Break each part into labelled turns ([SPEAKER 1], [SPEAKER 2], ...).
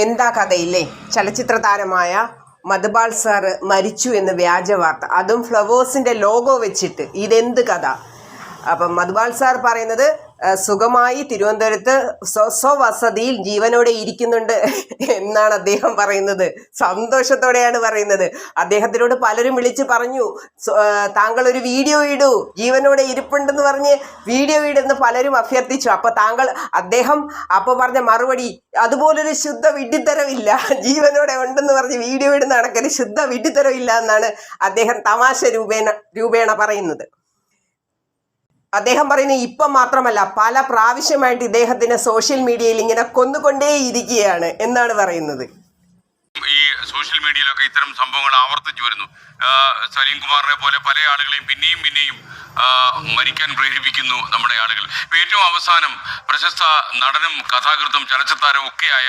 [SPEAKER 1] എന്താ കഥയില്ലേ? ചലച്ചിത്ര താരമായ മധുപാൽ സാറ് മരിച്ചു എന്ന് വ്യാജ വാർത്ത അതും ഫ്ലവേഴ്സിന്റെ ലോഗോ വെച്ചിട്ട്. ഇതെന്ത് കഥ? അപ്പം മധുബാൽ സാർ പറയുന്നത് സുഖമായി തിരുവനന്തപുരത്ത് സ്വസ്വവസതിയിൽ ജീവനോടെ ഇരിക്കുന്നുണ്ട് എന്നാണ് അദ്ദേഹം പറയുന്നത്. സന്തോഷത്തോടെയാണ് പറയുന്നത്. അദ്ദേഹത്തിനോട് പലരും വിളിച്ച് പറഞ്ഞു താങ്കൾ ഒരു വീഡിയോ ഇടൂ ജീവനോടെ ഇരിപ്പുണ്ടെന്ന് പറഞ്ഞ് വീഡിയോ ഇടുന്ന് പലരും അഭ്യർത്ഥിച്ചു. അപ്പൊ താങ്കൾ അദ്ദേഹം അപ്പൊ പറഞ്ഞ മറുപടി അതുപോലൊരു ശുദ്ധ വിഡ്ഢിത്തരമില്ല ജീവനോടെ ഉണ്ടെന്ന് പറഞ്ഞ് വീഡിയോ ഇടുന്ന കണക്കൊരു ശുദ്ധ വിഡ്ഢിത്തരമില്ല എന്നാണ് അദ്ദേഹം തമാശ രൂപേണ രൂപേണ പറയുന്നത്. അദ്ദേഹം പറയുന്നത് ഇപ്പം മാത്രമല്ല പല പ്രാവശ്യമായിട്ട് ഇദ്ദേഹത്തിന് സോഷ്യൽ മീഡിയയിൽ ഇങ്ങനെ കൊന്നുകൊണ്ടേയിരിക്കുകയാണ് എന്നാണ് പറയുന്നത്.
[SPEAKER 2] സോഷ്യൽ മീഡിയയിലൊക്കെ ഇത്തരം സംഭവങ്ങൾ ആവർത്തിച്ചു വരുന്നു. സലീം കുമാറിനെ പോലെ പല ആളുകളെയും പിന്നെയും പിന്നെയും മരിക്കാൻ പ്രേരിപ്പിക്കുന്നു നമ്മുടെ ആളുകൾ. ഏറ്റവും അവസാനം പ്രശസ്ത നടനും കഥാകൃത്തും ചലച്ചിത്താരവും ഒക്കെയായ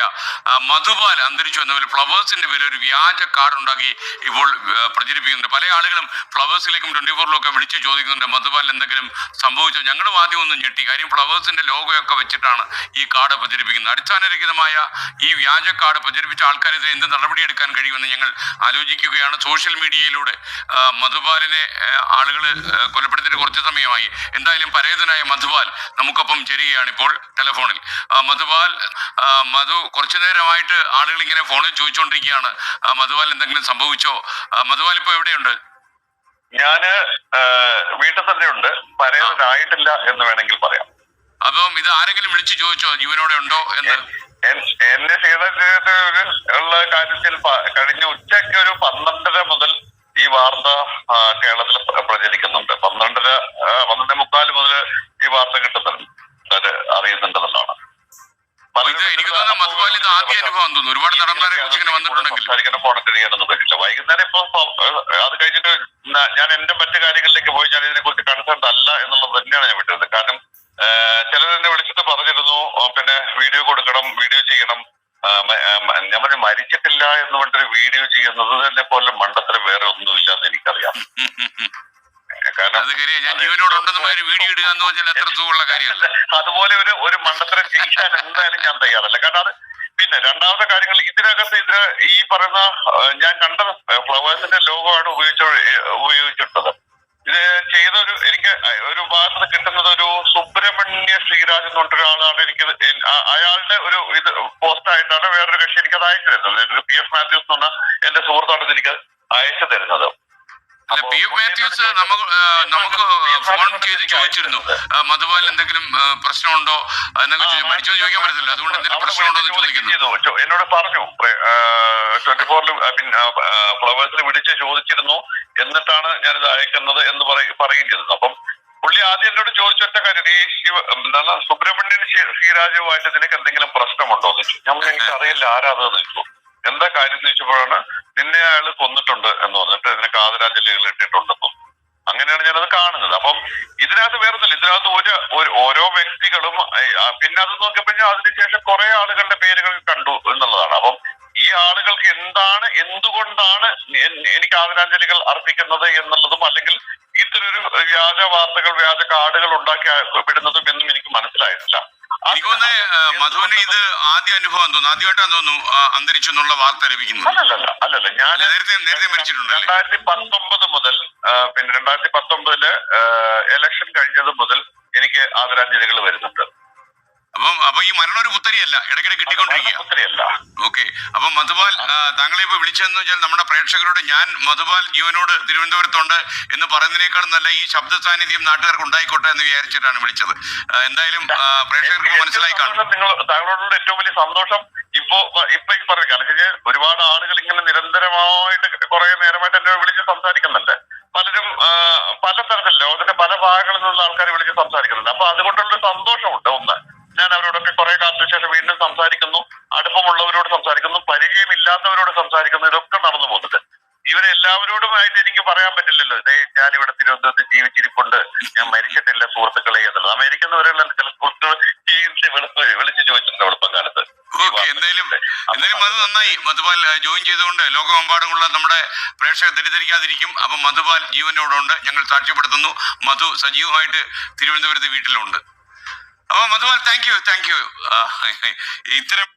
[SPEAKER 2] മധുപാൽ അന്തരിച്ചു എന്ന പോലെ ഫ്ലവേഴ്സിന്റെ പേരിൽ ഒരു വ്യാജ കാർഡ് ഉണ്ടാക്കി ഇപ്പോൾ പ്രചരിപ്പിക്കുന്നുണ്ട്. പല ആളുകളും ഫ്ലവേഴ്സിലേക്കും ട്വന്റി ഫോറിലൊക്കെ വിളിച്ച് വിളിച്ചു ചോദിക്കുന്നുണ്ട് മധുപാൽ എന്തെങ്കിലും സംഭവിച്ചോ? ഞങ്ങൾ ആദ്യം ഒന്നും ഞെട്ടി. കാര്യം ഫ്ലവേഴ്സിന്റെ ലോഗോയൊക്കെ വെച്ചിട്ടാണ് ഈ കാർഡ് പ്രചരിപ്പിക്കുന്നത്. അടിസ്ഥാനരഹിതമായ ഈ വ്യാജ കാർഡ് പ്രചരിപ്പിച്ച ആൾക്കാരെതിരെ എന്ത് നടപടിയെടുക്കാൻ കഴിയുമെന്ന് ഞങ്ങൾ ആലോചിക്കുകയാണ്. സോഷ്യൽ മീഡിയയിലൂടെ മധുപാലിനെ ആളുകൾ കൊലപ്പെടുത്തിയിട്ട് കുറച്ച് സമയമായി. എന്തായാലും പരേതനായ മധുപാൽ നമുക്കൊപ്പം ചേരുകയാണ് ഇപ്പോൾ ടെലഫോണിൽ. മധുപാൽ മധു കുറച്ചു നേരമായിട്ട് ആളുകൾ ഇങ്ങനെ ഫോണിൽ ചോദിച്ചുകൊണ്ടിരിക്കുകയാണ് മധുപാൽ എന്തെങ്കിലും സംഭവിച്ചോ? മധുപാൽ ഇപ്പോൾ എവിടെയുണ്ട്?
[SPEAKER 3] ഞാൻ വീട്ടിൽ തന്നെ ഉണ്ട്. പരേതനായിട്ടില്ല എന്ന് വേണമെങ്കിൽ പറയാം.
[SPEAKER 2] അപ്പം ഇത് ആരെങ്കിലും വിളിച്ചു ചോദിച്ചോ? ജീവനോടെ ഉണ്ടോ എന്ന്?
[SPEAKER 3] ചെയ്ത ഒരു ഉള്ള കാര്യത്തിൽ കഴിഞ്ഞ ഉച്ചയ്ക്ക് ഒരു പന്ത്രണ്ടര മുതൽ ഈ വാർത്ത കേരളത്തിൽ പ്ര- പ്രചരിക്കുന്നുണ്ട്. പന്ത്രണ്ടര പന്ത്രണ്ടേ മുക്കാൽ മുതൽ ഈ വാർത്ത കിട്ടുന്നുണ്ട്. അറിയുന്നുണ്ടെന്നുള്ളതാണ്.
[SPEAKER 2] ഇത് എനിക്ക് തോന്നുന്നു മധുപാൽ ഇത് ആദ്യ അനുഭവം തോന്നുന്നു. ഒരുപാട് നടന്മാരെ കുറിച്ച് ഇങ്ങനെ വന്നിട്ടുണ്ടെങ്കിൽ.
[SPEAKER 3] സംസാരിക്കുന്ന ഫോൺ കഴിയാനൊന്നും പറ്റില്ല വൈകുന്നേരം ഇപ്പൊ അത് കഴിഞ്ഞിട്ട് ഞാൻ എന്റെ മറ്റു കാര്യങ്ങളിലേക്ക് പോയി ഞാൻ ഇതിനെ കുറിച്ച് കൺസേൺ അല്ല എന്നുള്ളത് തന്നെയാണ് ഞാൻ വിട്ടത്. കാരണം ചിലർ എന്നെ വീഡിയോ കൊടുക്കണം വീഡിയോ ചെയ്യണം. ഞാൻ പറഞ്ഞു മരിച്ചിട്ടില്ല എന്ന് പറഞ്ഞൊരു വീഡിയോ ചെയ്യുന്നത് തന്നെ പോലെ മണ്ടത്തിന് വേറെ ഒന്നുമില്ല എന്ന് എനിക്കറിയാം കാരണം അതുപോലെ ഒരു ഒരു മണ്ടത്തരം ചെയ്യാൻ എന്തായാലും ഞാൻ തയ്യാറല്ല. കാരണം അത് പിന്നെ രണ്ടാമത്തെ കാര്യങ്ങൾ ഇതിനകത്ത് ഇത് ഈ പറയുന്ന ഞാൻ കണ്ട ഫ്ലവേഴ്സിന്റെ ലോഗോ ആണ് ഉപയോഗിച്ച ഉപയോഗിച്ചിട്ടത് ഇത് ചെയ്ത ഒരു എനിക്ക് ഒരു ഭാഗത്ത് കിട്ടുന്നത് ഒരു ശ്രീരാജ് എന്ന് പറഞ്ഞ ഒരാളാണ് എനിക്ക് അയാളുടെ ഒരു ഇത് പോസ്റ്റ് ആയിട്ടാണ് വേറൊരു കക്ഷി എനിക്ക് അത് അയച്ചു തരുന്നത്. പി എഫ് മാത്യൂസ് എന്ന് പറഞ്ഞ എന്റെ സുഹൃത്താണ് എനിക്ക് അയച്ചു തരുന്നത്.
[SPEAKER 2] പി എഫ് മാത്യൂസ് നമുക്ക് നമുക്ക് ഫോൺ ചെയ്ത് ചോദിച്ചിരുന്നു. മധുപാൽ എന്തെങ്കിലും പ്രശ്നമുണ്ടോ? എന്നൊക്കെ. മരിച്ചോ ചോദിക്കാൻ പറ്റത്തില്ല. അതുകൊണ്ട് എന്തെങ്കിലും പ്രശ്നമുണ്ടോ എന്ന് ചോദിക്കുന്നു.
[SPEAKER 3] എന്നോട് പറഞ്ഞു ട്വന്റി ഫോറിൽ പിന്നെ ഫ്ലവേഴ്സിൽ വിളിച്ച് ചോദിച്ചിരുന്നു. എന്നിട്ടാണ് ഞാനിത് അയക്കുന്നത് എന്ന് പറയ- പറയുകയും ചെയ്തത് അപ്പം പുള്ളി ആദ്യം എന്നോട് ചോദിച്ചൊറ്റ കാര്യം ഈ ശിവ എന്താണ് സുബ്രഹ്മണ്യൻ ശ്രീ- ശ്രീരാജുമായിട്ട് നിനക്ക് എന്തെങ്കിലും പ്രശ്നമുണ്ടോ എന്ന് ചോദിച്ചു. ഞാൻ എനിക്ക് അറിയില്ല ആരാതെന്ന് ചോദിച്ചു. എന്താ കാര്യം എന്ന് ചോദിച്ചപ്പോഴാണ് നിന്നെ അയാൾ കൊന്നിട്ടുണ്ട് എന്ന് പറഞ്ഞിട്ട് നിനക്ക് ആദരാഞ്ജലികൾ ഇട്ടിട്ടുണ്ടെന്നും. അങ്ങനെയാണ് ഞാനത് കാണുന്നത്. അപ്പം ഇതിനകത്ത് വേറൊന്നുമില്ല. ഇതിനകത്ത് ഒരു ഓരോ വ്യക്തികളും പിന്നെ അത് നോക്കിയപ്പോ അതിനുശേഷം കുറെ ആളുകളുടെ പേരുകൾ കണ്ടു എന്നുള്ളതാണ്. അപ്പം ഈ ആളുകൾക്ക് എന്താണ് എന്തുകൊണ്ടാണ് എനിക്ക് ആദരാഞ്ജലികൾ അർപ്പിക്കുന്നത് എന്നുള്ളതും അല്ലെങ്കിൽ ഇത്തരൊരു വ്യാജ വാർത്തകൾ വ്യാജ കാർഡുകൾ ഉണ്ടാക്കി വിടുന്നതും എന്നും എനിക്ക് മനസ്സിലായിട്ടില്ല. അത്
[SPEAKER 2] എനിക്ക് മധുവിന് ഇത് ആദ്യ അനുഭവം തോന്നുന്നു ആദ്യമായിട്ടാണ് തോന്നുന്നു അന്തരിച്ചു എന്നുള്ള വാർത്ത ലഭിക്കുന്നത്
[SPEAKER 3] അല്ലല്ല അല്ലല്ല. ഞാൻ
[SPEAKER 2] നേരത്തെ നേരത്തെ മരിച്ചിട്ടുണ്ടല്ലേ?
[SPEAKER 3] രണ്ടായിരത്തി പത്തൊമ്പത് മുതൽ പിന്നെ രണ്ടായിരത്തി പത്തൊമ്പതിൽ എലക്ഷൻ കഴിഞ്ഞത് മുതൽ എനിക്ക് ആദരാഞ്ജലികൾ വരുന്നുണ്ട്.
[SPEAKER 2] ഈ മരണം ഒരു പുത്തരിയല്ല. ഇടയ്ക്കിടെ കിട്ടിക്കൊണ്ടിരിക്കുക ഓക്കെ. അപ്പൊ മധുപാൽ താങ്കളെ ഇപ്പൊ വിളിച്ചതെന്ന് വെച്ചാൽ നമ്മുടെ പ്രേക്ഷകരോട് ഞാൻ മധുപാൽ ജീവനോട് തിരുവനന്തപുരത്തുണ്ട് എന്ന് പറയുന്നതിനേക്കാളും നല്ല ഈ ശബ്ദ സാന്നിധ്യം നാട്ടുകാർക്ക് ഉണ്ടായിക്കോട്ടെ എന്ന് വിചാരിച്ചിട്ടാണ് വിളിച്ചത്. എന്തായാലും പ്രേക്ഷകർക്ക് മനസ്സിലായി കാണും.
[SPEAKER 3] നിങ്ങൾ താങ്കളോടുള്ള ഏറ്റവും വലിയ സന്തോഷം ഇപ്പോ ഇപ്പൊ ഈ പറഞ്ഞു കാരണം വെച്ചാൽ ഒരുപാട് ആളുകൾ ഇങ്ങനെ നിരന്തരമായിട്ട് കുറെ നേരമായിട്ട് എന്നെ വിളിച്ച് സംസാരിക്കുന്നുണ്ട്. പലരും പല തരത്തിൽ ലോകത്തിന്റെ പല ഭാഗങ്ങളിൽ നിന്നുള്ള ആൾക്കാർ വിളിച്ച് സംസാരിക്കുന്നുണ്ട്. അപ്പൊ അതുകൊണ്ടുള്ള സന്തോഷമുണ്ട് ഒന്ന്. ഞാൻ അവരോടൊക്കെ കുറെ കാലത്തിന് ശേഷം വീണ്ടും സംസാരിക്കുന്നു. അടുപ്പമുള്ളവരോട് സംസാരിക്കുന്നു. പരിചയമില്ലാത്തവരോട് സംസാരിക്കുന്നു. ഇതൊക്കെ നടന്നു പോകുന്നത്. ഇവരെ എല്ലാവരോടുമായിട്ട് എനിക്ക് പറയാൻ പറ്റില്ലല്ലോ. ഇതേ ഞാൻ ഇവിടെ തിരുവനന്തപുരത്ത് ജീവിച്ചിരിപ്പുണ്ട്. ഞാൻ മരിച്ചിട്ടില്ല സുഹൃത്തുക്കളെ എന്നുള്ളത്. അമേരിക്കന്ന് വരെയുള്ള ചില സുഹൃത്തുക്കൾ വിളിച്ച് വിളിച്ച് ചോദിച്ചിട്ടുണ്ട് എളുപ്പം കാലത്ത്
[SPEAKER 2] എന്തായാലും എന്തായാലും അത് നന്നായി. മധുപാൽ ജോയിൻ ചെയ്തുകൊണ്ട് ലോകമെമ്പാടുമുള്ള നമ്മുടെ പ്രേക്ഷകർ തെറ്റിദ്ധരിക്കാതിരിക്കും. അപ്പൊ മധുപാൽ ജീവനോടുണ്ട്. ഞങ്ങൾ സാക്ഷ്യപ്പെടുത്തുന്നു. മധു സജീവമായിട്ട് തിരുവനന്തപുരത്ത് വീട്ടിലുണ്ട്. അപ്പൊ Madhupal thank you thank you ഇത്തരം